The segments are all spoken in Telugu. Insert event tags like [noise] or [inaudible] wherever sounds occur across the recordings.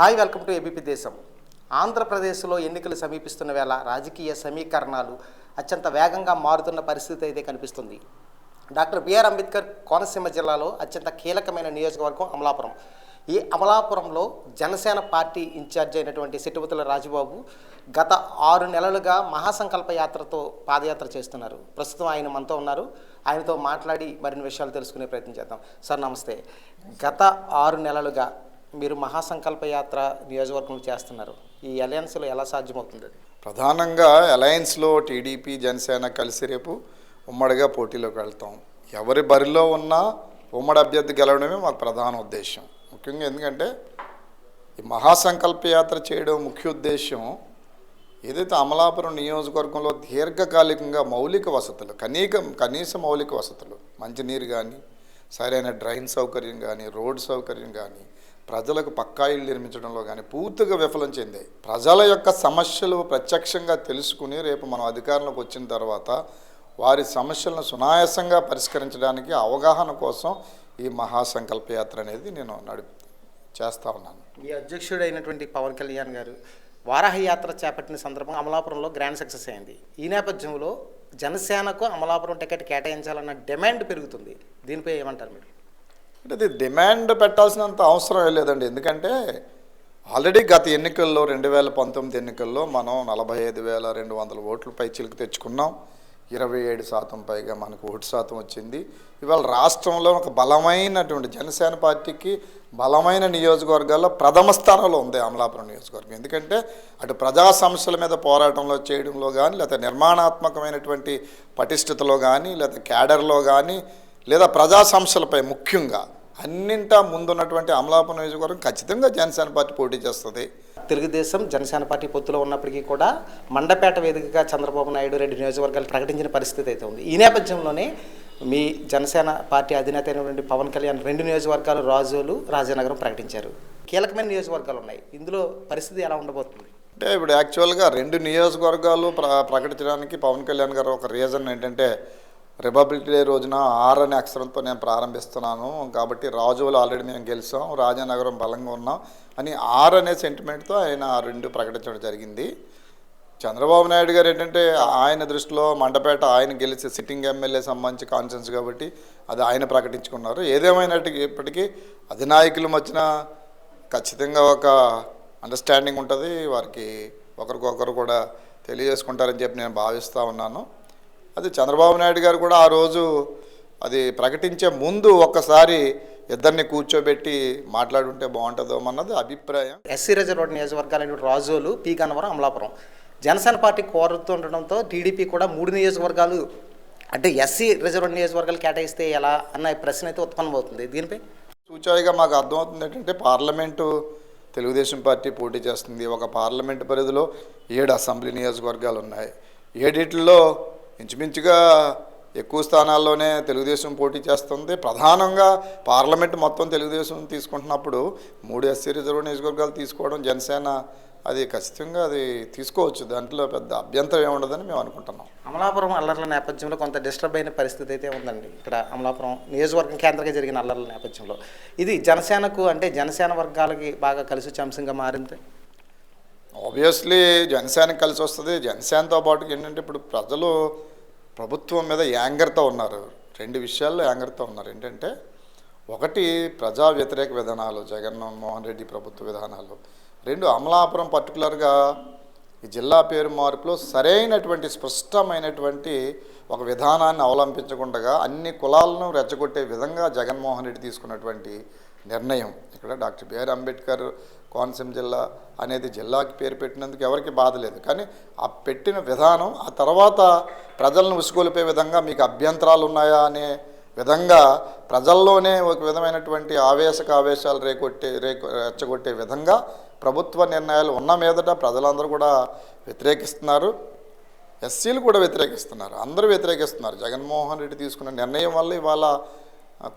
హాయ్ వెల్కమ్ టు ఏబీపీ దేశం. ఆంధ్రప్రదేశ్లో ఎన్నికలు సమీపిస్తున్న వేళ రాజకీయ సమీకరణాలు అత్యంత వేగంగా మారుతున్న పరిస్థితి అయితే కనిపిస్తుంది. డాక్టర్ బిఆర్ అంబేద్కర్ కోనసీమ జిల్లాలో అత్యంత కీలకమైన నియోజకవర్గం అమలాపురం. ఈ అమలాపురంలో జనసేన పార్టీ ఇన్ఛార్జ్ అయినటువంటి సిట్టుబతుల రాజుబాబు గత ఆరు నెలలుగా మహాసంకల్ప యాత్రతో పాదయాత్ర చేస్తున్నారు. ప్రస్తుతం ఆయన మనతో ఉన్నారు. ఆయనతో మాట్లాడి మరిన్ని విషయాలు తెలుసుకునే ప్రయత్నం చేద్దాం. సార్ నమస్తే. గత ఆరు నెలలుగా మీరు మహాసంకల్ప యాత్ర నియోజకవర్గంలో చేస్తున్నారు. ఈ అలయన్స్లో ఎలా సాధ్యమవుతుంది ప్రధానంగా అలయన్స్లో టీడీపీ జనసేన కలిసి రేపు ఉమ్మడిగా పోటీలోకి వెళ్తాం. ఎవరి బరిలో ఉన్నా ఉమ్మడి అభ్యర్థి గెలవడమే మాకు ప్రధాన ఉద్దేశం ముఖ్యంగా ఎందుకంటే ఈ మహాసంకల్ప యాత్ర చేయడం ముఖ్య ఉద్దేశం ఏదైతే అమలాపురం నియోజకవర్గంలో దీర్ఘకాలికంగా మౌలిక వసతులు కనీక కనీస మౌలిక వసతులు మంచినీరు కానీ సరైన డ్రైన్ సౌకర్యం కానీ రోడ్ సౌకర్యం కానీ ప్రజలకు పక్కా ఇళ్ళు నిర్మించడంలో కానీ పూర్తిగా విఫలం చెందాయి. ప్రజల యొక్క సమస్యలు ప్రత్యక్షంగా తెలుసుకుని రేపు మనం అధికారంలోకి వచ్చిన తర్వాత వారి సమస్యలను సునాయాసంగా పరిష్కరించడానికి అవగాహన కోసం ఈ మహాసంకల్పయాత్ర అనేది నేను నడుపు చేస్తూ ఉన్నాను. మీ అధ్యక్షుడైనటువంటి పవన్ కళ్యాణ్ గారు వారాహ యాత్ర చేపట్టిన సందర్భంగా అమలాపురంలో గ్రాండ్ సక్సెస్ అయింది. ఈ నేపథ్యంలో జనసేనకు అమలాపురం టికెట్ కేటాయించాలన్న డిమాండ్ పెరుగుతుంది. దీనిపై ఏమంటారు మీరు? అంటే అది డిమాండ్ పెట్టాల్సినంత అవసరం లేదండి. ఎందుకంటే ఆల్రెడీ గత ఎన్నికల్లో రెండు వేల పంతొమ్మిది ఎన్నికల్లో మనం నలభై ఐదు వేల రెండు వందల ఓట్లు పై చిలుకు తెచ్చుకున్నాం. ఇరవై ఏడు శాతం పైగా మనకు ఓటు శాతం వచ్చింది. ఇవాళ రాష్ట్రంలో ఒక బలమైనటువంటి జనసేన పార్టీకి బలమైన నియోజకవర్గాల్లో ప్రథమ స్థానంలో ఉంది అమలాపురం నియోజకవర్గం. ఎందుకంటే అటు ప్రజా సమస్యల మీద పోరాటంలో చేయడంలో కానీ లేకపోతే నిర్మాణాత్మకమైనటువంటి పటిష్టతలో కానీ లేకపోతే క్యాడర్లో కానీ లేదా ప్రజా సమస్యలపై ముఖ్యంగా అన్నింటా ముందున్నటువంటి అమలాపురం నియోజకవర్గం ఖచ్చితంగా జనసేన పార్టీ పోటీ చేస్తుంది. తెలుగుదేశం జనసేన పార్టీ పొత్తులో ఉన్నప్పటికీ కూడా మండపేట వేదికగా చంద్రబాబు నాయుడు రెండు నియోజకవర్గాలు ప్రకటించిన పరిస్థితి అయితే ఉంది. ఈ నేపథ్యంలోనే మీ జనసేన పార్టీ అధినేత అయినటువంటి పవన్ కళ్యాణ్ రెండు నియోజకవర్గాలు రాజోలు రాజానగరం ప్రకటించారు. కీలకమైన నియోజకవర్గాలు ఉన్నాయి. ఇందులో పరిస్థితి ఎలా ఉండబోతుంది? అంటే ఇప్పుడు యాక్చువల్గా రెండు నియోజకవర్గాలు ప్ర ప్రకటించడానికి పవన్ కళ్యాణ్ గారు ఒక రీజన్ ఏంటంటే రిపబ్లిక్ డే రోజున ఆర్ అనే అక్షరంతో నేను ప్రారంభిస్తున్నాను. కాబట్టి రాజువులు ఆల్రెడీ మేము గెలిచాం. రాజానగరం బలంగా ఉన్నాం అని ఆర్ అనే సెంటిమెంట్తో ఆయన రెండు ప్రకటించడం జరిగింది. చంద్రబాబు నాయుడు గారు ఏంటంటే ఆయన దృష్టిలో మండపేట ఆయన గెలిచి సిట్టింగ్ ఎమ్మెల్యే సంబంధించి కాన్ఫరెన్స్ కాబట్టి అది ఆయన ప్రకటించుకున్నారు. ఏదేమైనప్పటికీ ఇప్పటికీ అధినాయకుల మధ్యన ఖచ్చితంగా ఒక అండర్స్టాండింగ్ ఉంటుంది. వారికి ఒకరికొకరు కూడా తెలియజేసుకుంటారని చెప్పి నేను భావిస్తూ ఉన్నాను. అది చంద్రబాబు నాయుడు గారు కూడా ఆ రోజు అది ప్రకటించే ముందు ఒక్కసారి ఇద్దరిని కూర్చోబెట్టి మాట్లాడుంటే బాగుంటుందో అన్నది అభిప్రాయం. ఎస్సీ రిజర్వ్ నియోజకవర్గాలైన రాజోలు పీ. గన్నవరం అమలాపురం. జనసేన పార్టీ కోరుతుండడంతో టీడీపీ కూడా మూడు నియోజకవర్గాలు అంటే ఎస్సీ రిజర్వ్ నియోజకవర్గాలు కేటాయిస్తే ఎలా అన్న ప్రశ్న అయితే ఉత్పన్నమవుతుంది. దీనిపై సూచాయిగా మాకు అర్థమవుతుంది ఏంటంటే పార్లమెంటు తెలుగుదేశం పార్టీ పోటీ చేస్తుంది. ఒక పార్లమెంటు పరిధిలో ఏడు అసెంబ్లీ నియోజకవర్గాలు ఉన్నాయి. ఏడిట్లో ఇంచుమించుగా ఎక్కువ స్థానాల్లోనే తెలుగుదేశం పోటీ చేస్తుంది. ప్రధానంగా పార్లమెంట్ మొత్తం తెలుగుదేశం తీసుకుంటున్నప్పుడు మూడు ఎస్సీ రిజర్వ్ నియోజకవర్గాలు తీసుకోవడం జనసేన అది ఖచ్చితంగా అది తీసుకోవచ్చు. దాంట్లో పెద్ద అభ్యంతరం ఏముండదని మేము అనుకుంటున్నాం. అమలాపురం అల్లర్ల నేపథ్యంలో కొంత డిస్టర్బ్ అయిన పరిస్థితి అయితే ఉందండి. ఇక్కడ అమలాపురం నియోజకవర్గం కేంద్రంగా జరిగిన అల్లర్ల నేపథ్యంలో. ఇది జనసేనకు అంటే జనసేన వర్గాలకి బాగా కలిసి వచ్చే అంశంగా మారింది? ఆబ్వియస్లీ జనసేన కలిసి వస్తుంది జనసేనతో పాటు ఏంటంటే ఇప్పుడు ప్రజలు ప్రభుత్వం మీద యాంగర్తో ఉన్నారు. రెండు విషయాల్లో యాంగర్తో ఉన్నారు. ఏంటంటే ఒకటి ప్రజా వ్యతిరేక విధానాలు జగన్మోహన్ రెడ్డి ప్రభుత్వ విధానాలు. రెండు అమలాపురం పర్టికులర్గా ఈ జిల్లా పేరు మార్పులో సరైనటువంటి స్పష్టమైనటువంటి ఒక విధానాన్ని అవలంబించకుండా అన్ని కులాలను రెచ్చగొట్టే విధంగా జగన్మోహన్ రెడ్డి తీసుకున్నటువంటి నిర్ణయం. ఇక్కడ డాక్టర్ బిఆర్ అంబేద్కర్ కోనసీమ జిల్లా అనేది జిల్లాకి పేరు పెట్టినందుకు ఎవరికి బాధ లేదు. కానీ ఆ పెట్టిన విధానం ఆ తర్వాత ప్రజలను ఉసుగొలిపే విధంగా మీకు అభ్యంతరాలు ఉన్నాయా అనే విధంగా ప్రజల్లోనే ఒక విధమైనటువంటి ఆవేశక ఆవేశాలు రేకొట్టే రేకు రెచ్చగొట్టే విధంగా ప్రభుత్వ నిర్ణయాలు ఉన్న మీదట ప్రజలందరూ కూడా వ్యతిరేకిస్తున్నారు. ఎస్సీలు కూడా వ్యతిరేకిస్తున్నారు. అందరూ వ్యతిరేకిస్తున్నారు. జగన్మోహన్ రెడ్డి తీసుకున్న నిర్ణయం వల్ల ఇవాళ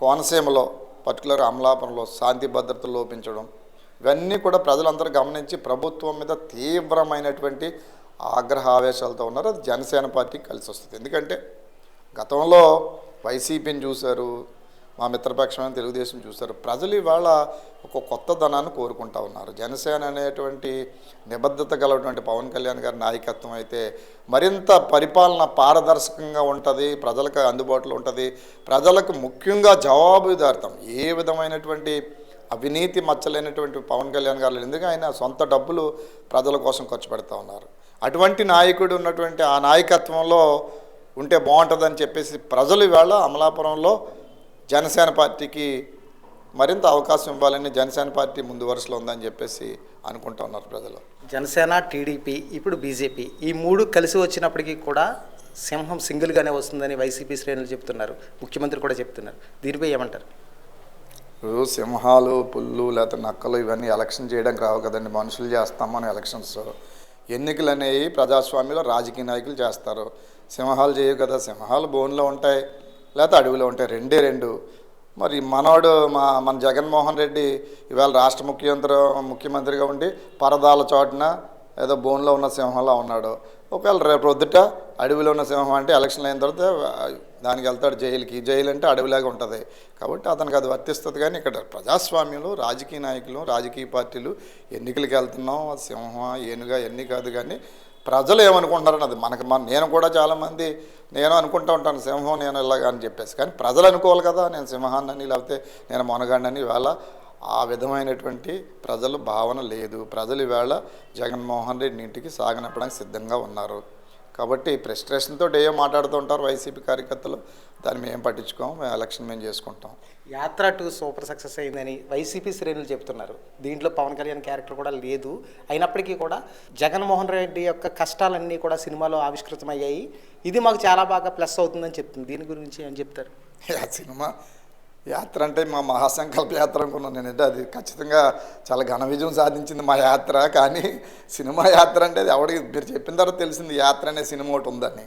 కోనసీమలో పర్టికులర్ అమలాపురంలో శాంతి భద్రతలు లోపించడం ఇవన్నీ కూడా ప్రజలందరూ గమనించి ప్రభుత్వం మీద తీవ్రమైనటువంటి ఆగ్రహ ఆవేశాలతో ఉన్నారు. అది జనసేన పార్టీకి కలిసి వస్తుంది. ఎందుకంటే గతంలో వైసీపీని చూశారు మా మిత్రపక్షమైన తెలుగుదేశం చూశారు. ప్రజలు ఇవాళ ఒక కొత్త ధనాన్ని కోరుకుంటా ఉన్నారు. జనసేన అనేటువంటి నిబద్ధత గలటువంటి పవన్ కళ్యాణ్ గారి నాయకత్వం అయితే మరింత పరిపాలన పారదర్శకంగా ఉంటుంది ప్రజలకు అందుబాటులో ఉంటుంది. ప్రజలకు ముఖ్యంగా జవాబుదారితం. ఏ విధమైనటువంటి అవినీతి మచ్చలేనటువంటి పవన్ కళ్యాణ్ గారు ఎందుకు ఆయన సొంత డబ్బులు ప్రజల కోసం ఖర్చు పెడతా ఉన్నారు? అటువంటి నాయకుడు ఉన్నటువంటి ఆ నాయకత్వంలో ఉంటే బాగుంటుందని చెప్పేసి ప్రజలు ఇవాళ అమలాపురంలో జనసేన పార్టీకి మరింత అవకాశం ఇవ్వాలని జనసేన పార్టీ ముందు వరుసలో ఉందని చెప్పేసి అనుకుంటా ఉన్నారు ప్రజలు. జనసేన టీడీపీ ఇప్పుడు బీజేపీ ఈ మూడు కలిసి వచ్చినప్పటికీ కూడా సింహం సింగిల్గానే వస్తుందని వైసీపీ శ్రేణులు చెప్తున్నారు. ముఖ్యమంత్రి కూడా చెప్తున్నారు. దీనిపై ఏమంటారు? సింహాలు పుల్లు లేకపోతే నక్కలు ఇవన్నీ ఎలక్షన్ చేయడానికి రావు కదండి. మనుషులు చేస్తామని ఎలక్షన్స్ ఎన్నికలు అనేవి ప్రజాస్వామ్యంలో రాజకీయ నాయకులు చేస్తారు. సింహాలు చేయవు కదా. సింహాలు బోన్లో ఉంటాయి లేకపోతే అడవిలో ఉంటాయి. రెండే రెండు. మరి మనోడు మా మన జగన్మోహన్ రెడ్డి ఇవాళ రాష్ట్ర ముఖ్యమంత్రి ముఖ్యమంత్రిగా ఉండి పరదాల చోటున ఏదో బోన్లో ఉన్న సింహంలో ఉన్నాడు. ఒకవేళ రేపు రొద్దుట అడవిలో ఉన్న సింహం అంటే ఎలక్షన్ అయిన తర్వాత దానికి వెళ్తాడు జైలుకి. జైలు అంటే అడవిలాగా ఉంటుంది. కాబట్టి అతనికి అది వర్తిస్తుంది కానీ ఇక్కడ ప్రజాస్వామ్యంలో రాజకీయ నాయకులు రాజకీయ పార్టీలు ఎన్నికలకి వెళ్తున్నాం సింహం ఏనుగా ఎన్ని కాదు కానీ ప్రజలు ఏమనుకుంటున్నారని అది మనకి మన నేను కూడా చాలామంది నేను అనుకుంటూ ఉంటాను సింహం నేను ఇలాగా అని చెప్పేసి. కానీ ప్రజలు అనుకోవాలి కదా నేను సింహాన్నని లేకపోతే నేను మొనగాడినని ఇవాళ ఆ విధమైనటువంటి ప్రజలు భావన లేదు. ప్రజలు ఇవాళ జగన్మోహన్ రెడ్డి ఇంటికి సాగనప్పడానికి సిద్ధంగా ఉన్నారు. కాబట్టి ఫ్రస్ట్రేషన్తో ఏయో మాట్లాడుతూ ఉంటారు వైసీపీ కార్యకర్తలు. దాన్ని మేము పట్టించుకోం మేము ఎలక్షన్ మేము చేసుకుంటాం. యాత్ర టూ సూపర్ సక్సెస్ అయిందని వైసీపీ శ్రేణులు చెప్తున్నారు. దీంట్లో పవన్ కళ్యాణ్ క్యారెక్టర్ కూడా లేదు. అయినప్పటికీ కూడా జగన్మోహన్ రెడ్డి యొక్క కష్టాలన్నీ కూడా సినిమాలో ఆవిష్కృతమయ్యాయి. ఇది మాకు చాలా బాగా ప్లస్ అవుతుందని చెప్తుంది. దీని గురించి ఏం చెప్తారు? [laughs] సినిమా యాత్ర అంటే మా మహాసంకల్ప యాత్ర అనుకున్నాను నేనంటే అది ఖచ్చితంగా చాలా ఘన విజయం సాధించింది మా యాత్ర. కానీ సినిమా యాత్ర అంటే అది ఎవడికి మీరు చెప్పిన తర్వాత తెలిసింది యాత్ర అనే సినిమా ఒకటి ఉందని.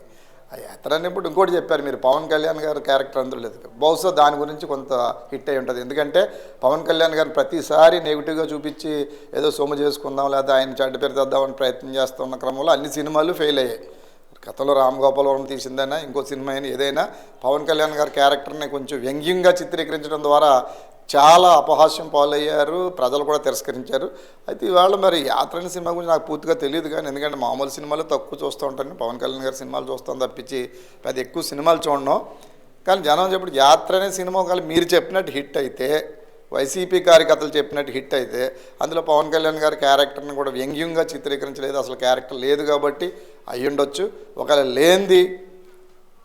ఆ యాత్ర అనేప్పుడు ఇంకోటి చెప్పారు మీరు పవన్ కళ్యాణ్ గారు క్యారెక్టర్ అందరూ లేదు. బహుశా దాని గురించి కొంత హిట్ అయి ఉంటుంది. ఎందుకంటే పవన్ కళ్యాణ్ గారిని ప్రతిసారి నెగిటివ్గా చూపించి ఏదో సొమ్ము చేసుకుందాం లేదా ఆయన చెడ్డ పేరు ప్రయత్నం చేస్తున్న క్రమంలో అన్ని సినిమాలు ఫెయిల్ అయ్యాయి. గతంలో రామ్ గోపాలవరం తీసిందైనా ఇంకో సినిమా అయినా ఏదైనా పవన్ కళ్యాణ్ గారి క్యారెక్టర్ని కొంచెం వ్యంగ్యంగా చిత్రీకరించడం ద్వారా చాలా అపహాస్యం పాలయ్యారు ప్రజలు కూడా తిరస్కరించారు. అయితే ఇవాళ మరి యాత్ర అనే సినిమా గురించి నాకు పూర్తిగా తెలియదు కానీ ఎందుకంటే మామూలు సినిమాలు తక్కువ చూస్తూ ఉంటాను. పవన్ కళ్యాణ్ గారి సినిమాలు చూస్తాను తప్పించి పెద్ద ఎక్కువ సినిమాలు చూడడం కానీ జనం చెప్పి యాత్ర అనే సినిమా ఒకవేళ మీరు చెప్పినట్టు హిట్ అయితే వైసీపీ కార్యకర్తలు చెప్పినట్టు హిట్ అయితే అందులో పవన్ కళ్యాణ్ గారి క్యారెక్టర్ని కూడా వ్యంగ్యంగా చిత్రీకరించలేదు. అసలు క్యారెక్టర్ లేదు కాబట్టి అయ్యుండొచ్చు. ఒకవేళ లేనిది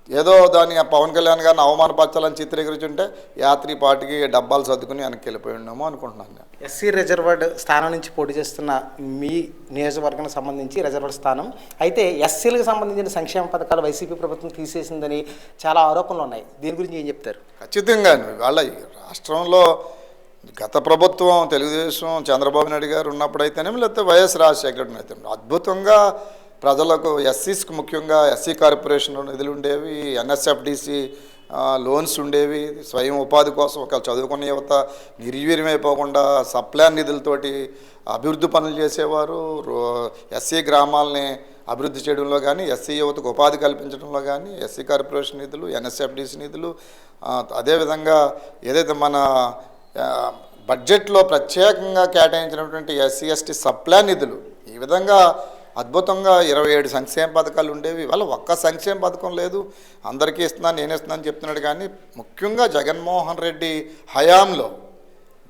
ఏదో దాన్ని ఆ పవన్ కళ్యాణ్ గారిని అవమానపరచాలని చిత్రీకరించుంటే యాత్రి పార్టీకి డబ్బాలు సర్దుకుని వెనక్కి వెళ్ళిపోయి ఉన్నామో అనుకుంటున్నాను నేను. ఎస్సీ రిజర్వర్డ్ స్థానం నుంచి పోటీ చేస్తున్న మీ నియోజకవర్గానికి సంబంధించి రిజర్వర్డ్ స్థానం. అయితే ఎస్సీలకు సంబంధించిన సంక్షేమ పథకాలు వైసీపీ ప్రభుత్వం తీసేసిందని చాలా ఆరోపణలు ఉన్నాయి. దీని గురించి ఏం చెప్తారు? ఖచ్చితంగా వాళ్ళ రాష్ట్రంలో గత ప్రభుత్వం తెలుగుదేశం చంద్రబాబు నాయుడు గారు ఉన్నప్పుడైతేనేమి లేకపోతే వైఎస్ రాజశేఖర అయితే అద్భుతంగా ప్రజలకు ఎస్సీస్కి ముఖ్యంగా ఎస్సీ కార్పొరేషన్ నిధులు ఉండేవి ఎన్ఎస్ఎఫ్డిసి లోన్స్ ఉండేవి. స్వయం ఉపాధి కోసం ఒక చదువుకున్న యువత నిర్వీర్యమైపోకుండా సప్లాన్ నిధులతోటి అభివృద్ధి పనులు చేసేవారు. ఎస్సీ గ్రామాలని అభివృద్ధి చేయడంలో కానీ ఎస్సీ యువతకు ఉపాధి కల్పించడంలో కానీ ఎస్సీ కార్పొరేషన్ నిధులు ఎన్ఎస్ఎఫ్డిసి నిధులు అదేవిధంగా ఏదైతే మన బడ్జెట్లో ప్రత్యేకంగా కేటాయించినటువంటి ఎస్సీ ఎస్టీ సప్లై నిధులు ఈ విధంగా అద్భుతంగా ఇరవై ఏడు సంక్షేమ పథకాలు ఉండేవి. వాళ్ళ ఒక్క సంక్షేమ పథకం లేదు. అందరికీ ఇస్తున్నాను నేను ఇస్తున్నాను చెప్తున్నాడు. కానీ ముఖ్యంగా జగన్మోహన్ రెడ్డి హయాంలో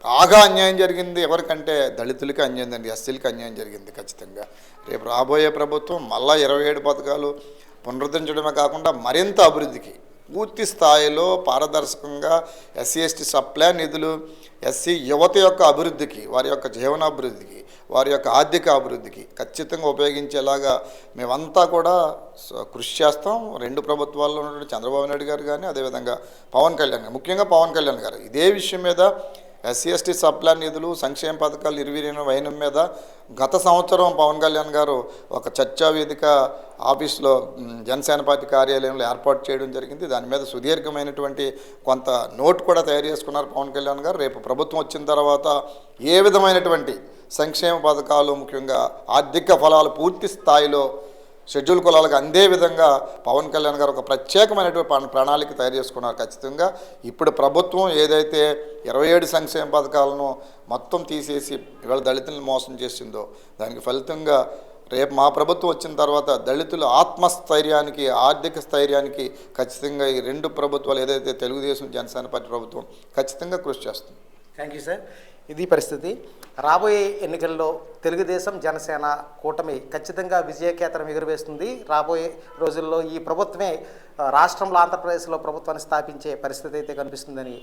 బాగా అన్యాయం జరిగింది. ఎవరికంటే దళితులకి అన్యాయం జరిగింది ఎస్సీలకి అన్యాయం జరిగింది ఖచ్చితంగా. రేపు రాబోయే ప్రభుత్వం మళ్ళా ఇరవై ఏడు పథకాలు పునరుద్ధరించడమే కాకుండా మరింత అభివృద్ధికి పూర్తి స్థాయిలో పారదర్శకంగా ఎస్సీ ఎస్టీ సప్లై నిధులు ఎస్సీ యువత యొక్క అభివృద్ధికి వారి యొక్క జీవనాభివృద్ధికి వారి యొక్క ఆర్థిక అభివృద్ధికి ఖచ్చితంగా ఉపయోగించేలాగా మేమంతా కూడా కృషి చేస్తాం. రెండు ప్రభుత్వాల్లో ఉన్నటువంటి చంద్రబాబు నాయుడు గారు కానీ అదేవిధంగా పవన్ కళ్యాణ్ గారు ముఖ్యంగా పవన్ కళ్యాణ్ గారు. ఇదే విషయం మీద ఎస్సీ ఎస్టీ నిధులు సంక్షేమ పథకాలు ఇరువిరిన వైనం మీద గత సంవత్సరం పవన్ కళ్యాణ్ గారు ఒక చర్చా వేదిక ఆఫీస్లో జనసేన పార్టీ కార్యాలయంలో ఏర్పాటు చేయడం జరిగింది. దాని మీద సుదీర్ఘమైనటువంటి కొంత నోట్ కూడా తయారు చేసుకున్నారు పవన్ కళ్యాణ్ గారు. రేపు ప్రభుత్వం వచ్చిన తర్వాత ఏ విధమైనటువంటి సంక్షేమ పథకాలు ముఖ్యంగా ఆర్థిక ఫలాలు పూర్తి స్థాయిలో షెడ్యూల్ కులాలకు అందే విధంగా పవన్ కళ్యాణ్ గారు ఒక ప్రత్యేకమైనటువంటి ప్రణాళిక తయారు చేసుకున్నారు ఖచ్చితంగా. ఇప్పుడు ప్రభుత్వం ఏదైతే ఇరవై ఏడు సంక్షేమ పథకాలను మొత్తం తీసేసి ఇవాళ దళితులను మోసం చేసిందో దానికి ఫలితంగా రేపు మా ప్రభుత్వం వచ్చిన తర్వాత దళితుల ఆత్మస్థైర్యానికి ఆర్థిక స్థైర్యానికి ఖచ్చితంగా ఈ రెండు ప్రభుత్వాలు ఏదైతే తెలుగుదేశం జనసేన పార్టీ ప్రభుత్వం ఖచ్చితంగా కృషి చేస్తుంది. Thank you sir. ఇది పరిస్థితి. రాబోయే ఎన్నికల్లో తెలుగుదేశం జనసేన కూటమి ఖచ్చితంగా విజయకేతనం ఎగురవేస్తుంది. రాబోయే రోజుల్లో ఈ ప్రభుత్వమే రాష్ట్రంలో ఆంధ్రప్రదేశ్లో ప్రభుత్వాన్ని స్థాపించే పరిస్థితి అయితే కనిపిస్తుందని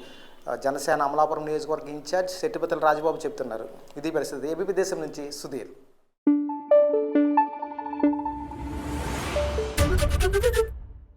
జనసేన అమలాపురం నియోజకవర్గ ఇన్ఛార్జ్ శెట్టిపతుల రాజబాబు చెప్తున్నారు. ఇది పరిస్థితి. ఏబీపీ దేశం నుంచి సుధీర్.